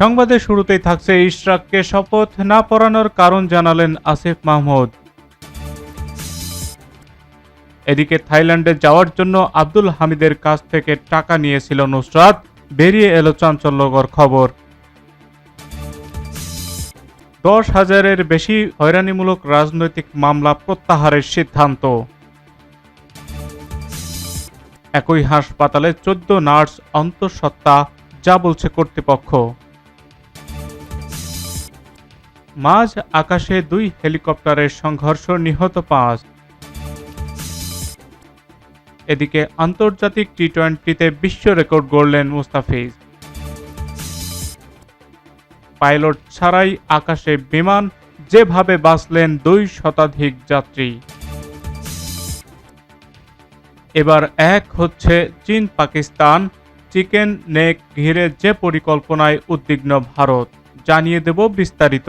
সংবাদের শুরুতেই থাকছে ইশরাককে শপথ না পড়ানোর কারণ জানালেন আসিফ মাহমুদ। এদিকে থাইল্যান্ডে যাওয়ার জন্য আব্দুল হামিদের কাছ থেকে টাকা নিয়েছিল নুসরাত। বেরিয়ে এলো চাঞ্চল্যকর খবর। দশ হাজারের বেশি হয়রানিমূলক রাজনৈতিক মামলা প্রত্যাহারের সিদ্ধান্ত। একই হাসপাতালে চোদ্দ নার্স অন্তঃসত্ত্বা যা বলছে কর্তৃপক্ষ। মাঝ আকাশে দুই হেলিকপ্টারের সংঘর্ষ নিহত পাঁচ। এদিকে আন্তর্জাতিক টি টোয়েন্টিতে বিশ্ব রেকর্ড গড়লেন মুস্তাফিজ। পাইলট ছাড়াই আকাশে বিমান যেভাবে বাঁচলেন দুই শতাধিক যাত্রী। এবার এক হচ্ছে চীন পাকিস্তান চিকেন নেক ঘিরে যে পরিকল্পনায় উদ্বিগ্ন ভারত। জানিয়ে দেব বিস্তারিত।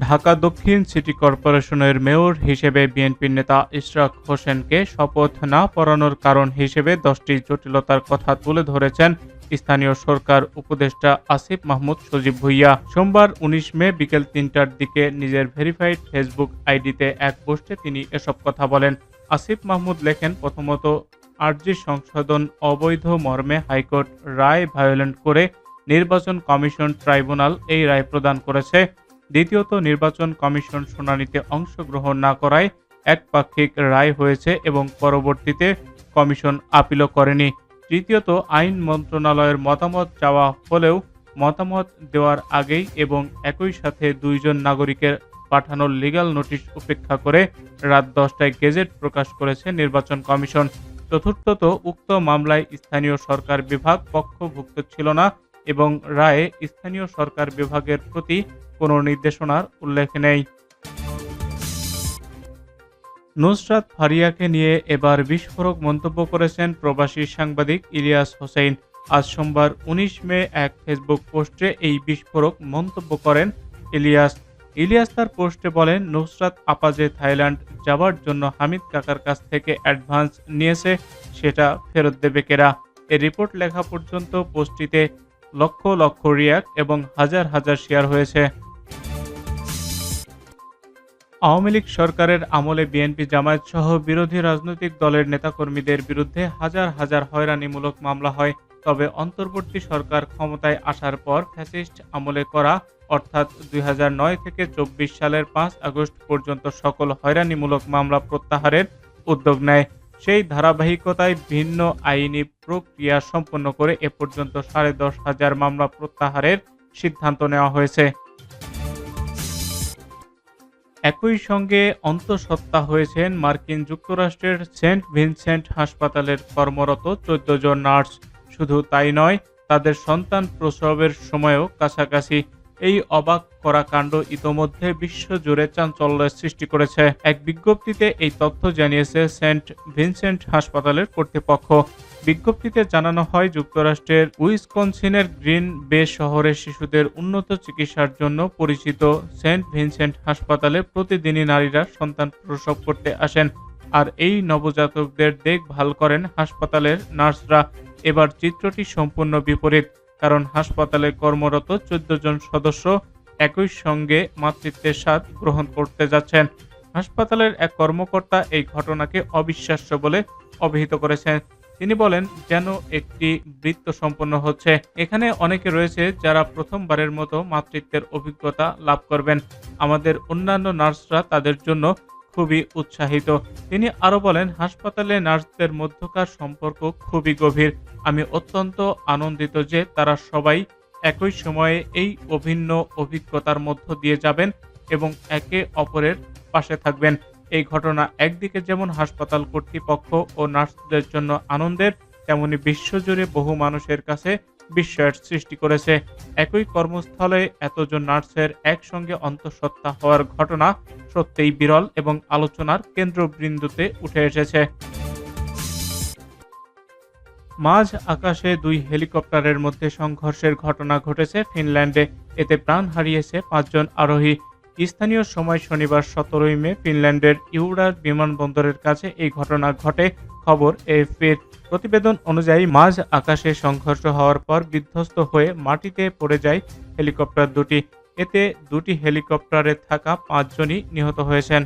ঢাকা দক্ষিণ সিটি কর্পোরেশনের মেয়র হিসেবে বিএনপির নেতা ইশরাক হোসেনকে শপথ না পড়ানোর কারণ হিসেবে দশটি জটিলতার কথা তুলে ধরেছেন স্থানীয় সরকার উপদেষ্টা আসিফ মাহমুদ সজীব ভুইয়া। সোমবার উনিশ মে বিকেল তিনটার দিকে নিজের ভেরিফাইড ফেসবুক আইডিতে এক পোস্টে তিনি এসব কথা বলেন। আসিফ মাহমুদ লেখেন, প্রথমত, আরজি সংশোধন অবৈধ মর্মে হাইকোর্ট রায় ভায়োলেন্ট করে নির্বাচন কমিশন ট্রাইব্যুনাল এই রায় প্রদান করেছে। দ্বিতীয়ত নির্বাচন কমিশন শুনানিতে অংশগ্রহণ না করায় একপাক্ষিক রায় হয়েছে এবং পরবর্তীতে কমিশন আপিলও করেনি। তৃতীয়ত, আইন মন্ত্রণালয়ের মতামত চাওয়া হলেও মতামত দেওয়ার আগেই এবং একই সাথে দুইজন নাগরিকের পাঠানোর লিগ্যাল নোটিশ উপেক্ষা করে রাত দশটায় গেজেট প্রকাশ করেছে নির্বাচন কমিশন। চতুর্থত, উক্ত মামলায় স্থানীয় সরকার বিভাগ পক্ষভুক্ত ছিল না। এবং রায়ে স্থানীয় সরকার বিভাগের প্রতি কোনো নির্দেশনার উল্লেখ নেই। নুসরাত ফারিয়াকে নিয়ে এবার বিস্ফোরক মন্তব্য করেছেন প্রবাসী সাংবাদিক ইলিয়াস হোসেন। আজ সোমবার উনিশ মে এক ফেসবুক পোস্টে এই বিস্ফোরক মন্তব্য করেন ইলিয়াস। ইলিয়াস তার পোস্টে বলেন, নুসরাত আপা যে থাইল্যান্ড যাওয়ার জন্য হামিদ কাকার কাছ থেকে অ্যাডভান্স নিয়েছে, সেটা ফেরত দেবে কেরা? এই রিপোর্ট লেখা পর্যন্ত পোস্টটিতে লক্ষ লক্ষ রিয়াক্ট এবং হাজার হাজার শেয়ার হয়েছে। আওয়ামী লীগ সরকারের আমলে বিএনপি জামায়াত সহ বিরোধী রাজনৈতিক দলের নেতাকর্মীদের বিরুদ্ধে হাজার হাজার হয়রানিমূলক মামলা হয়। তবে অন্তর্বর্তী সরকার ক্ষমতায় আসার পর ফ্যাসিস্ট আমলে করা, অর্থাৎ দুই হাজার নয় থেকে চব্বিশ সালের পাঁচ আগস্ট পর্যন্ত সকল হয়রানিমূলক মামলা প্রত্যাহারের উদ্যোগ নেয়। সেই ধারাবাহিকতায় ভিন্ন আইনি প্রক্রিয়া সম্পন্ন করে এ পর্যন্ত সাড়ে দশ হাজার মামলা প্রত্যাহারের সিদ্ধান্ত নেওয়া হয়েছে। একই সঙ্গে অন্তঃসত্ত্বা হয়েছেন মার্কিন যুক্তরাষ্ট্রের সেন্ট ভিনসেন্ট হাসপাতালের কর্মরত চোদ্দ জন নার্স। শুধু তাই নয়, তাদের সন্তান প্রসবের সময়ও কাছাকাছি। এই অবাক করা কাণ্ড ইতোমধ্যে বিশ্বজুড়ে চাঞ্চল্যের সৃষ্টি করেছে। এক বিজ্ঞপ্তিতে এই তথ্য জানিয়েছে সেন্ট ভিনসেন্ট হাসপাতালের কর্তৃপক্ষ। বিজ্ঞপ্তিতে জানানো হয়, যুক্তরাষ্ট্রের উইসকনসিনের গ্রিন বে শহরের শিশুদের উন্নত চিকিৎসার জন্য পরিচিত সেন্ট ভিনসেন্ট হাসপাতালে প্রতিদিনই নারীরা সন্তান প্রসব করতে আসেন আর এই নবজাতকদের দেখভাল করেন হাসপাতালের নার্সরা। এবার চিত্রটি সম্পূর্ণ বিপরীত। কারণ হাসপাতালে কর্মরত চোদ্দ জন সদস্য একই সঙ্গে মাতৃত্বের স্বাদ গ্রহণ করতে যাচ্ছেন। হাসপাতালের এক কর্মকর্তা এই ঘটনাকে অবিশ্বাস্য বলে অভিহিত করেছেন। তিনি বলেন, যেন একটি বৃত্ত সম্পন্ন হচ্ছে। এখানে অনেকে রয়েছে যারা প্রথমবারের মতো মাতৃত্বের অভিজ্ঞতা লাভ করবেন। আমাদের অন্যান্য নার্সরা তাদের জন্য খুবই উৎসাহিত। তিনি আরও বলেন, হাসপাতালে নার্সদের মধ্যকার সম্পর্ক খুবই গভীর। আমি অত্যন্ত আনন্দিত যে তারা সবাই একই সময়ে এই অভিন্ন অভিজ্ঞতার মধ্য দিয়ে যাবেন এবং একে অপরের পাশে থাকবেন। এই ঘটনা একদিকে যেমন হাসপাতাল কর্তৃপক্ষ ও নার্সদের জন্য আনন্দের, তেমনি বিশ্বজুড়ে বহু মানুষের কাছে বিস্ময়ের সৃষ্টি করেছে। একই কর্মস্থলে এতজন নার্সের একসঙ্গে অন্তঃসত্ত্বা হওয়ার ঘটনা সত্যিই বিরল এবং আলোচনার কেন্দ্রবিন্দুতে উঠে এসেছে। মাঝ আকাশে দুই হেলিকপ্টারের মধ্যে সংঘর্ষের ঘটনা ঘটেছে ফিনল্যান্ডে। এতে প্রাণ হারিয়েছে পাঁচজন আরোহী। স্থানীয় সময় শনিবার সতেরোই মে ফিনল্যান্ডের ইউরার বিমানবন্দরের কাছে এই ঘটনা ঘটে। খবর এএফপির প্রতিবেদন অনুযায়ী মাঝ আকাশে সংঘর্ষ হওয়ার পর বিধ্বস্ত হয়ে মাটিতে পড়ে যায় হেলিকপ্টার দুটি। এতে দুটি হেলিকপ্টারে থাকা পাঁচজনই নিহত হয়েছেন।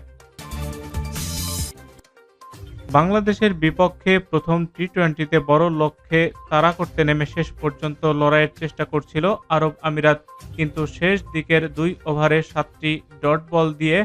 বাংলাদেশের বিপক্ষে প্রথম টি টোয়েন্টিতে বড় লক্ষ্যে তাড়া করতে নেমে শেষ পর্যন্ত লড়াইয়ের চেষ্টা করছিল আরব আমিরাত। কিন্তু শেষ দিকের দুই ওভারে সাতটি ডট বল দিয়ে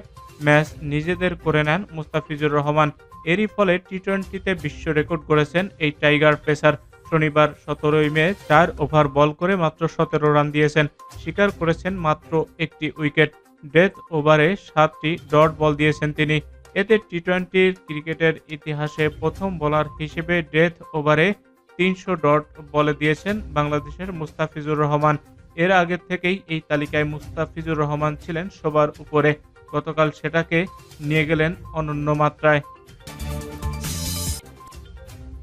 ম্যাচ নিজেদের করে নেন মুস্তাফিজুর রহমান। এরই ফলে টি টোয়েন্টিতে বিশ্ব রেকর্ড করেছেন এই টাইগার পেসার। শনিবার সতেরোই মে চার ওভার বল করে মাত্র সতেরো রান দিয়েছেন। স্বীকার করেছেন মাত্র একটি উইকেট। ডেথ ওভারে সাতটি ডট বল দিয়েছেন তিনি। এতে টি টোয়েন্টির ক্রিকেটের ইতিহাসে প্রথম বোলার হিসেবে ডেথ ওভারে তিনশো ডট বলে দিয়েছেন বাংলাদেশের মুস্তাফিজুর রহমান। এর আগে থেকেই এই তালিকায় মুস্তাফিজুর রহমান ছিলেন সবার উপরে। গতকাল সেটাকে নিয়ে গেলেন অনন্য মাত্রায়।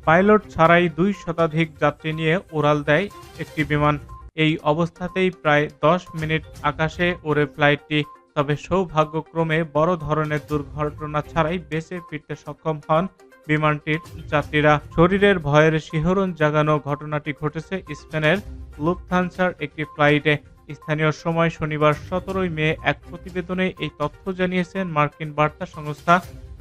পাইলট ছাড়াই দুই শতাধিক যাত্রী নিয়ে উড়াল দেয় একটি বিমান। এই অবস্থাতেই প্রায় দশ মিনিট আকাশে ওড়ে ফ্লাইটটি, তবে সৌভাগ্যক্রমে বড় ধরনের দুর্ঘটনা ছাড়াই বেঁচে ফিরতে সক্ষম হন বিমানটির যাত্রীরা। শরীরের ভয়ের শিহরণ জাগানো ঘটনাটি ঘটেছে স্পেনের লুফথানসার একটি ফ্লাইটে। স্থানীয় সময় শনিবার সতেরোই মে এক প্রতিবেদনে এই তথ্য জানিয়েছেন মার্কিন বার্তা সংস্থা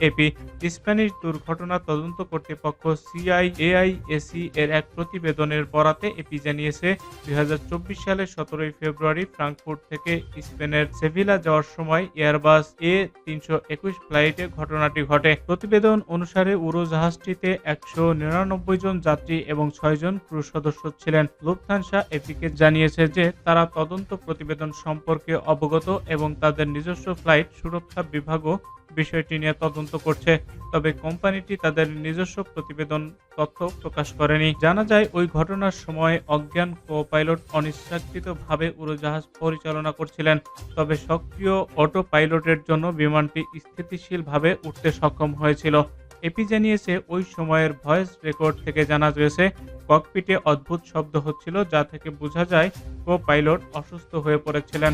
এপি স্প্যানিশ দুর্ঘটনা তদন্ত কর্তৃপক্ষ সিআইএআইএসি এর এক প্রতিবেদনের বরাতে এপি জানিয়েছে, দুই হাজার চব্বিশ সালের সতেরোই ফেব্রুয়ারি ফ্রাঙ্কফুর্ট থেকে স্পেনের সেভিলা যাওয়ার সময় এয়ারবাস এ তিনশো একুশ ফ্লাইটে ঘটনাটি ঘটে। প্রতিবেদন অনুসারে উড়োজাহাজটিতে একশো নিরানব্বই জন যাত্রী এবং ছয় জন ক্রু সদস্য ছিলেন। লুফথানসা এপিকে জানিয়েছে যে তারা তদন্ত প্রতিবেদন সম্পর্কে অবগত এবং তাদের নিজস্ব ফ্লাইট সুরক্ষা বিভাগও বিষয়টি নিয়ে তদন্ত করছে, তবে কোম্পানিটি তাদের নিজস্ব প্রতিবেদন, তথ্য প্রকাশ করেনি। জানা যায়, ওই ঘটনার সময় অজ্ঞান কো পাইলট অনিচ্ছাকৃতভাবে উড়োজাহাজ পরিচালনা করছিলেন, তবে সক্রিয় অটো পাইলটের জন্য বিমানটি স্থিতিশীলভাবে উঠতে সক্ষম হয়েছিল। এপি জানিয়েছে, ওই সময়ের ভয়েস রেকর্ড থেকে জানা গেছে, ককপিটে অদ্ভুত শব্দ হচ্ছিল, যা থেকে বোঝা যায় কো পাইলট অসুস্থ হয়ে পড়েছিলেন।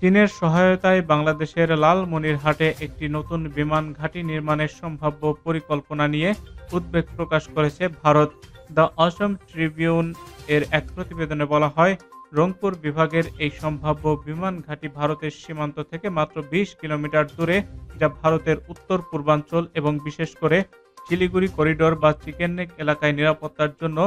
চীনের সহায়তায় বাংলাদেশের লালমনিরহাটে একটি নতুন বিমান ঘাঁটি নির্মাণের সম্ভাব্য পরিকল্পনা নিয়ে উদ্বেগ প্রকাশ করেছে ভারত। দ্য অসম ট্রিবিউন এর এক প্রতিবেদনে বলা হয়, রংপুর বিভাগের এই সম্ভাব্য বিমান ঘাঁটি ভারতের সীমান্ত থেকে মাত্র বিশ কিলোমিটার দূরে, যা ভারতের উত্তর, পূর্বাঞ্চল এবং বিশেষ করে শিলিগুড়ি করিডোর বা চিকেন এলাকায় নিরাপত্তার জন্য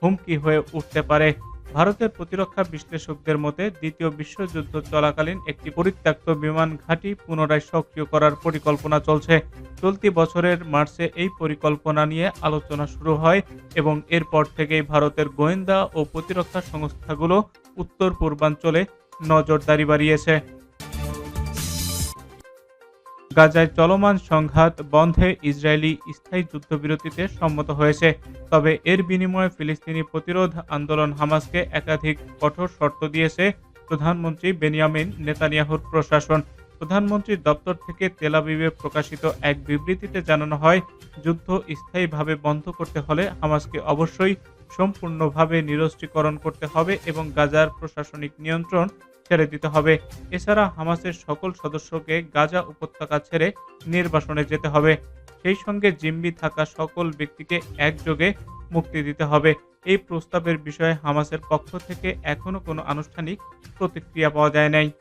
হুমকি হয়ে উঠতে পারে। ভারতের প্রতিরক্ষা বিশ্লেষকদের মতে, দ্বিতীয় বিশ্বযুদ্ধ চলাকালীন একটি পরিত্যক্ত বিমান ঘাঁটি পুনরায় সক্রিয় করার পরিকল্পনা চলছে। চলতি বছরের মার্চে এই পরিকল্পনা নিয়ে আলোচনা শুরু হয় এবং এরপর থেকেই ভারতের গোয়েন্দা ও প্রতিরক্ষা সংস্থাগুলো উত্তর পূর্বাঞ্চলে নজরদারি বাড়িয়েছে। গাজায় চলমান সংঘাত বন্ধে ইসরায়েলি স্থায়ী যুদ্ধবিরতিতে সম্মত হয়েছে। তবে এর বিনিময়ে ফিলিস্তিনি প্রতিরোধ আন্দোলন হামাসকে একাধিক কঠোর শর্ত দিয়েছে, প্রধানমন্ত্রী বেনিয়ামিন নেতানিয়াহুর প্রশাসন। প্রধানমন্ত্রীর দপ্তর থেকে তেলাবিবে প্রকাশিত এক বিবৃতিতে জানানো হয়, যুদ্ধ স্থায়ীভাবে বন্ধ করতে হলে হামাসকে অবশ্যই সম্পূর্ণভাবে নিরস্ত্রীকরণ করতে হবে এবং গাজার প্রশাসনিক নিয়ন্ত্রণ ছেড়ে দিতে হবে। এছাড়া হামাসের সকল সদস্যকে গাজা উপত্যকা ছেড়ে নির্বাসনে যেতে হবে। সেই সঙ্গে জিম্মি থাকা সকল ব্যক্তিকে একযোগে মুক্তি দিতে হবে। এই প্রস্তাবের বিষয়ে হামাসের পক্ষ থেকে এখনও কোনো আনুষ্ঠানিক প্রতিক্রিয়া পাওয়া যায় নাই।